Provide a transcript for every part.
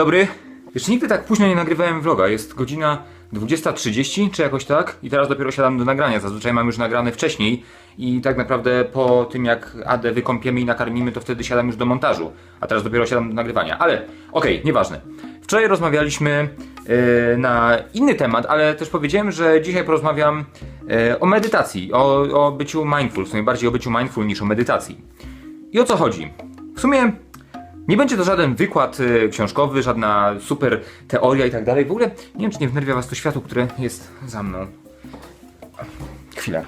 Dobry. Jeszcze nigdy tak późno nie nagrywałem vloga. Jest godzina 20.30 czy jakoś tak i teraz dopiero siadam do nagrania. Zazwyczaj mam już nagrane wcześniej i tak naprawdę po tym jak Adę wykąpiemy i nakarmimy to wtedy siadam już do montażu. A teraz dopiero siadam do nagrywania. Ale okej, nieważne. Wczoraj rozmawialiśmy e, na inny temat, ale też powiedziałem, że dzisiaj porozmawiam e, o medytacji, o, o byciu mindful, w sumie bardziej o byciu mindful niż o medytacji. I o co chodzi? W sumie nie będzie to żaden wykład y, książkowy, żadna super teoria i tak dalej. W ogóle nie wiem, czy nie wnerwia was to światło, które jest za mną. Chwilę.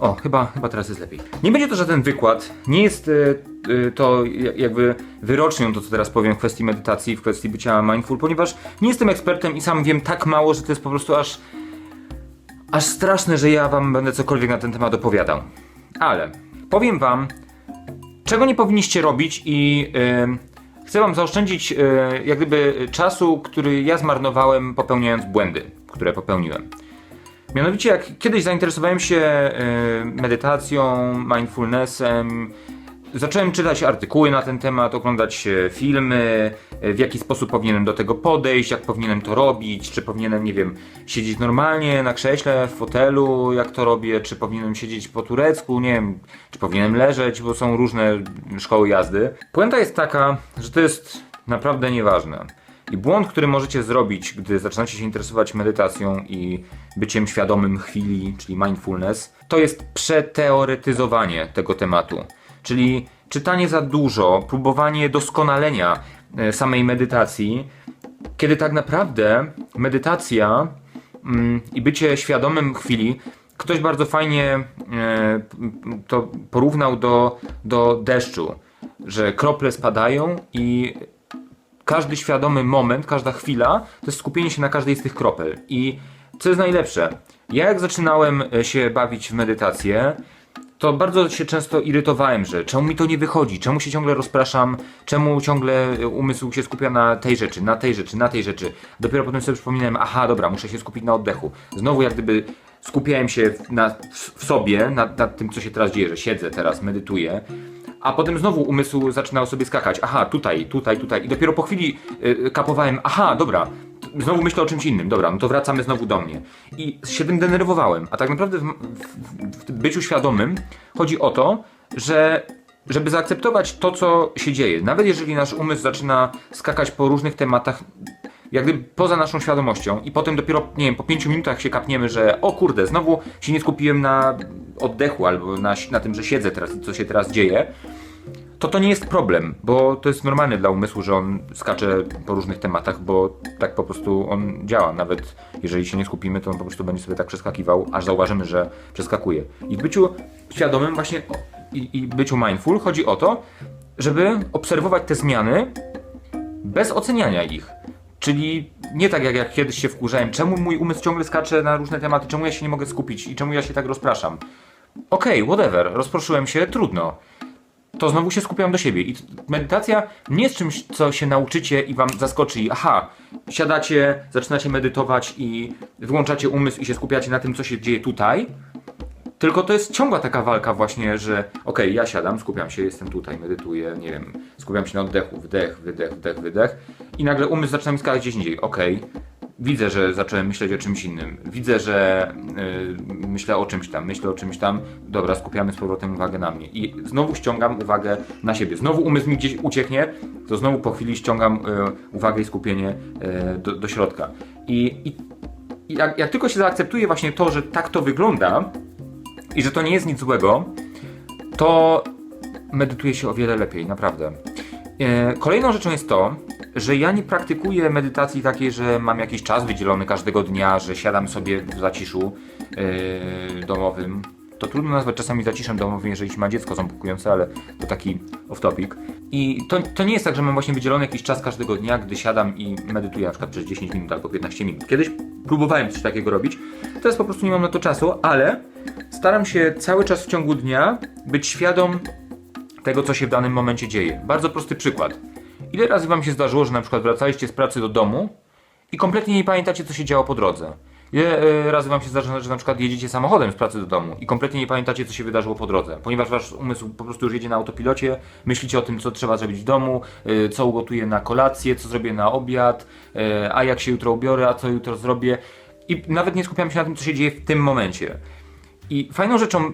O, chyba, chyba teraz jest lepiej. Nie będzie to żaden wykład. Nie jest y, y, to ja- jakby wyrocznią to, co teraz powiem w kwestii medytacji, w kwestii bycia mindful, ponieważ nie jestem ekspertem i sam wiem tak mało, że to jest po prostu aż aż straszne, że ja wam będę cokolwiek na ten temat opowiadał. Ale powiem wam, czego nie powinniście robić i chcę wam zaoszczędzić y, jak gdyby czasu, który ja zmarnowałem popełniając błędy, które popełniłem. Mianowicie jak kiedyś zainteresowałem się y, medytacją, mindfulnessem, zacząłem czytać artykuły na ten temat, oglądać e, filmy, e, w jaki sposób powinienem do tego podejść, jak powinienem to robić, czy powinienem, nie wiem, siedzieć normalnie na krześle, w fotelu, jak to robię, czy powinienem siedzieć po turecku, nie wiem, czy powinienem leżeć, bo są różne szkoły jazdy. Puenta jest taka, że to jest naprawdę nieważne. I błąd, który możecie zrobić, gdy zaczynacie się interesować medytacją i byciem świadomym chwili, czyli mindfulness, to jest przeteoretyzowanie tego tematu. Czyli czytanie za dużo, próbowanie doskonalenia e, samej medytacji, kiedy tak naprawdę medytacja mm, i bycie świadomym chwili, ktoś bardzo fajnie e, to porównał do, do deszczu, że krople spadają i każdy świadomy moment, każda chwila to jest skupienie się na każdej z tych kropel. I co jest najlepsze, ja jak zaczynałem e, się bawić w medytację, to bardzo się często irytowałem, że czemu mi to nie wychodzi, czemu się ciągle rozpraszam, czemu ciągle e, umysł się skupia na tej rzeczy, na tej rzeczy, na tej rzeczy. Dopiero potem sobie przypominałem, aha, dobra, muszę się skupić na oddechu. Znowu jak gdyby skupiałem się na, w sobie, nad, tym, co się teraz dzieje, że siedzę teraz, medytuję. A potem znowu umysł zaczynał sobie skakać. Aha, tutaj, tutaj, tutaj. I dopiero po chwili y, kapowałem, aha, dobra, znowu myślę o czymś innym. Dobra, no to wracamy znowu do mnie. I się tym denerwowałem. A tak naprawdę w, w, w byciu świadomym chodzi o to, że żeby zaakceptować to, co się dzieje, nawet jeżeli nasz umysł zaczyna skakać po różnych tematach, jak gdyby poza naszą świadomością i potem dopiero, nie wiem, po pięciu minutach się kapniemy, że o kurde, znowu się nie skupiłem na oddechu albo na, na tym, że siedzę teraz i co się teraz dzieje, to to nie jest problem, bo to jest normalne dla umysłu, że on skacze po różnych tematach, bo tak po prostu on działa. Nawet jeżeli się nie skupimy, to on po prostu będzie sobie tak przeskakiwał, aż zauważymy, że przeskakuje. I w byciu świadomym właśnie i, i byciu mindful chodzi o to, żeby obserwować te zmiany bez oceniania ich. Czyli nie tak jak, jak kiedyś się wkurzałem, czemu mój umysł ciągle skacze na różne tematy, czemu ja się nie mogę skupić i czemu ja się tak rozpraszam. Okej, whatever, rozproszyłem się, trudno to znowu się skupiam do siebie. I medytacja nie jest czymś, co się nauczycie i wam zaskoczy. I aha, siadacie, zaczynacie medytować i wyłączacie umysł i się skupiacie na tym, co się dzieje tutaj. Tylko to jest ciągła taka walka właśnie, że okej, ja siadam, skupiam się, jestem tutaj, medytuję, nie wiem, skupiam się na oddechu, wdech, wydech, wdech, wydech i nagle umysł zaczyna mi skakać gdzieś indziej. Okej, widzę, że zacząłem myśleć o czymś innym, widzę, że yy, myślę o czymś tam, myślę o czymś tam, dobra, skupiamy z powrotem uwagę na mnie i znowu ściągam uwagę na siebie. Znowu umysł mi gdzieś ucieknie, to znowu po chwili ściągam yy, uwagę i skupienie yy, do, do środka. I, i jak, jak tylko się zaakceptuje właśnie to, że tak to wygląda i że to nie jest nic złego, to medytuje się o wiele lepiej, naprawdę. E, Kolejną rzeczą jest to, że ja nie praktykuję medytacji takiej, że mam jakiś czas wydzielony każdego dnia, że siadam sobie w zaciszu e, domowym. To trudno nazwać czasami zaciszem domowym, jeżeli się ma dziecko ząbkujące, ale to taki off-topic. I to, to nie jest tak, że mam właśnie wydzielony jakiś czas każdego dnia, gdy siadam i medytuję na przykład przez 10 minut albo 15 minut. Kiedyś próbowałem coś takiego robić, teraz po prostu nie mam na to czasu, ale staram się cały czas w ciągu dnia być świadom tego, co się w danym momencie dzieje. Bardzo prosty przykład. Ile razy wam się zdarzyło, że na przykład wracaliście z pracy do domu i kompletnie nie pamiętacie, co się działo po drodze? Ile e, razy wam się zdarza, że na przykład jedziecie samochodem z pracy do domu i kompletnie nie pamiętacie, co się wydarzyło po drodze, ponieważ wasz umysł po prostu już jedzie na autopilocie, myślicie o tym, co trzeba zrobić w domu, e, co ugotuję na kolację, co zrobię na obiad, e, a jak się jutro ubiorę, a co jutro zrobię. I nawet nie skupiamy się na tym, co się dzieje w tym momencie. I fajną rzeczą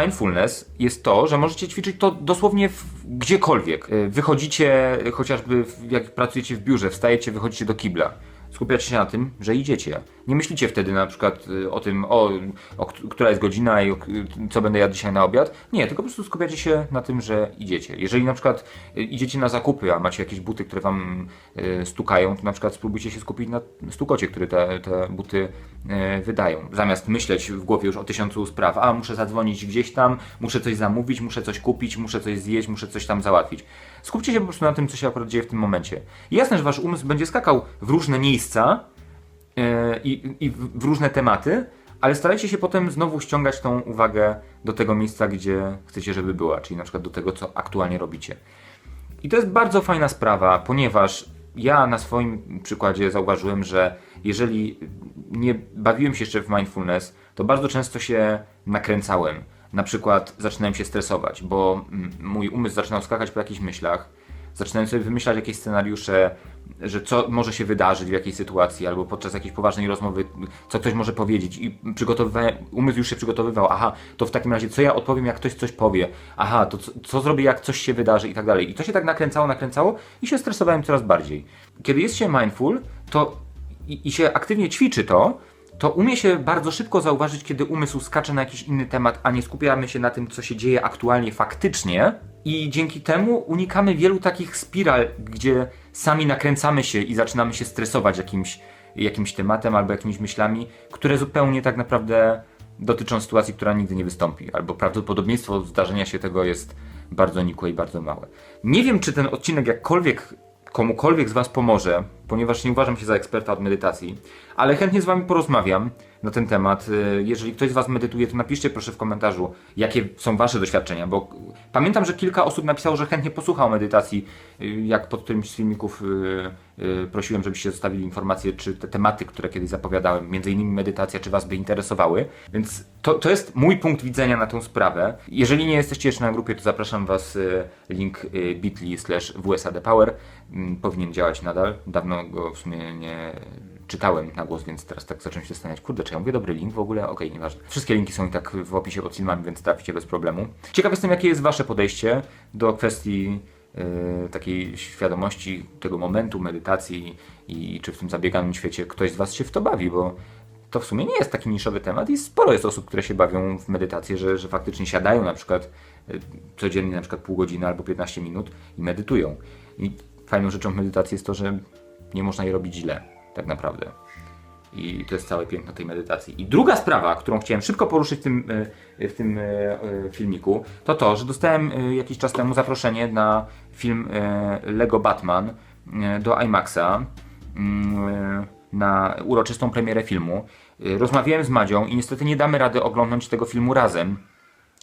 mindfulness jest to, że możecie ćwiczyć to dosłownie w, gdziekolwiek. Y, Wychodzicie, chociażby w, jak pracujecie w biurze, wstajecie, wychodzicie do kibla. Skupiacie się na tym, że idziecie. Nie myślicie wtedy na przykład y, o tym, o, o kt- która jest godzina i o, co będę jadł dzisiaj na obiad. Nie, tylko po prostu skupiacie się na tym, że idziecie. Jeżeli na przykład y, idziecie na zakupy, a macie jakieś buty, które wam stukają, to na przykład spróbujcie się skupić na stukocie, który te, te buty wydają. Zamiast myśleć w głowie już o tysiącu spraw, a muszę zadzwonić gdzieś tam, muszę coś zamówić, muszę coś kupić, muszę coś zjeść, muszę coś tam załatwić. Skupcie się po prostu na tym, co się akurat dzieje w tym momencie. Jasne, że wasz umysł będzie skakał w różne miejsca, e, i, i w różne tematy, ale starajcie się potem znowu ściągać tą uwagę do tego miejsca, gdzie chcecie, żeby była, czyli na przykład do tego, co aktualnie robicie. I to jest bardzo fajna sprawa, ponieważ ja na swoim przykładzie zauważyłem, że jeżeli nie bawiłem się jeszcze w mindfulness, to bardzo często się nakręcałem. Na przykład zaczynałem się stresować, bo mm, mój umysł zaczynał skakać po jakichś myślach, zaczynałem sobie wymyślać jakieś scenariusze, że co może się wydarzyć w jakiej sytuacji, albo podczas jakiejś poważnej rozmowy, co ktoś może powiedzieć i przygotowywałem, umysł już się przygotowywał, aha, to w takim razie co ja odpowiem, jak ktoś coś powie, aha, to co, co zrobię, jak coś się wydarzy i tak dalej. I to się tak nakręcało, nakręcało i się stresowałem coraz bardziej. Kiedy jest się mindful, to i, i się aktywnie ćwiczy to, to umie się bardzo szybko zauważyć, kiedy umysł skacze na jakiś inny temat, a nie skupiamy się na tym, co się dzieje aktualnie faktycznie. I dzięki temu unikamy wielu takich spiral, gdzie sami nakręcamy się i zaczynamy się stresować jakimś, jakimś tematem albo jakimiś myślami, które zupełnie tak naprawdę dotyczą sytuacji, która nigdy nie wystąpi, albo prawdopodobieństwo zdarzenia się tego jest bardzo nikłe i bardzo małe. Nie wiem, czy ten odcinek jakkolwiek komukolwiek z Was pomoże, ponieważ nie uważam się za eksperta od medytacji, ale chętnie z Wami porozmawiam na ten temat. Y, Jeżeli ktoś z Was medytuje, to napiszcie proszę w komentarzu, jakie są Wasze doświadczenia, bo pamiętam, że kilka osób napisało, że chętnie posłucha o medytacji, y, jak pod którymś z filmików y, prosiłem, żebyście zostawili informacje, czy te tematy, które kiedyś zapowiadałem, między innymi medytacja, czy Was by interesowały. Więc to, to jest mój punkt widzenia na tę sprawę. Jeżeli nie jesteście jeszcze na grupie, to zapraszam Was, link bit.ly slash wsadpower mm, powinien działać nadal. Dawno go w sumie nie czytałem na głos, więc teraz tak zacząłem się zastanawiać, kurde, czy ja mówię dobry link w ogóle? Okej, nieważne. Wszystkie linki są i tak w opisie pod filmami, więc traficie bez problemu. Ciekaw jestem, jakie jest Wasze podejście do kwestii yy, takiej świadomości tego momentu, medytacji i czy w tym zabieganym świecie ktoś z Was się w to bawi, bo to w sumie nie jest taki niszowy temat i sporo jest osób, które się bawią w medytację, że, że faktycznie siadają na przykład y, codziennie na przykład pół godziny albo 15 minut i medytują. I fajną rzeczą w medytacji jest to, że nie można jej robić źle, tak naprawdę. I to jest całe piękno tej medytacji. I druga sprawa, którą chciałem szybko poruszyć w tym, y, w tym y, y, filmiku, to to, że dostałem jakiś czas temu zaproszenie na film Lego Batman do IMAXa mm, na uroczystą premierę filmu. Rozmawiałem z Madzią i niestety nie damy rady oglądnąć tego filmu razem.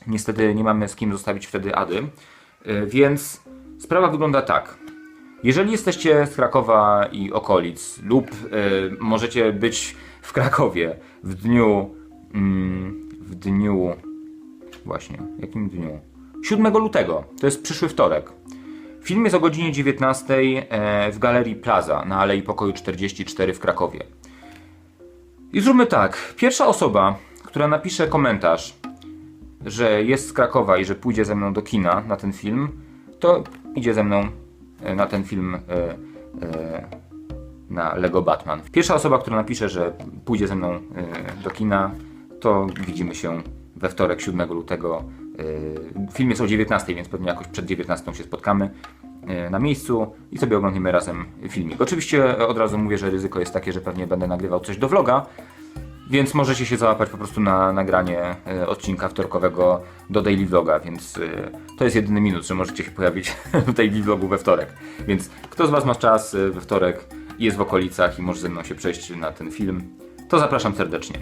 Niestety nie mamy z kim zostawić wtedy Ady. Więc sprawa wygląda tak. Jeżeli jesteście z Krakowa i okolic, lub y, możecie być w Krakowie w dniu. Mm, w dniu. Właśnie, jakim dniu? 7 lutego, to jest przyszły wtorek. Film jest o godzinie 19 e, w Galerii Plaza na Alei Pokoju 44 w Krakowie. I zróbmy tak. Pierwsza osoba, która napisze komentarz, że jest z Krakowa i że pójdzie ze mną do kina na ten film, to idzie ze mną na ten film e, e, na Lego Batman. Pierwsza osoba, która napisze, że pójdzie ze mną e, do kina, to widzimy się we wtorek 7 lutego. E, Film jest o 19, więc pewnie jakoś przed 19 się spotkamy e, na miejscu i sobie oglądniemy razem filmik. Oczywiście e, od razu mówię, że ryzyko jest takie, że pewnie będę nagrywał coś do vloga, więc możecie się załapać po prostu na nagranie e, odcinka wtorkowego do daily vloga, więc e, to jest jedyny minus, że możecie się pojawić w daily vlogu we wtorek. Więc kto z Was ma czas e, we wtorek i jest w okolicach i może ze mną się przejść na ten film, to zapraszam serdecznie.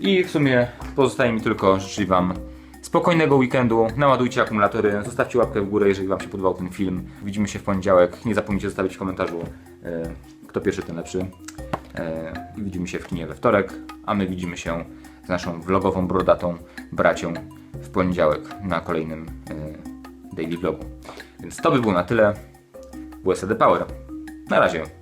I w sumie pozostaje mi tylko życzyć Wam spokojnego weekendu, naładujcie akumulatory, zostawcie łapkę w górę, jeżeli Wam się podobał ten film. Widzimy się w poniedziałek. Nie zapomnijcie zostawić w komentarzu, kto pierwszy, ten lepszy. E, I widzimy się w kinie we wtorek, a my widzimy się z naszą vlogową, brodatą bracią w poniedziałek na kolejnym e, daily vlogu. Więc to by było na tyle. WSD Power. Na razie.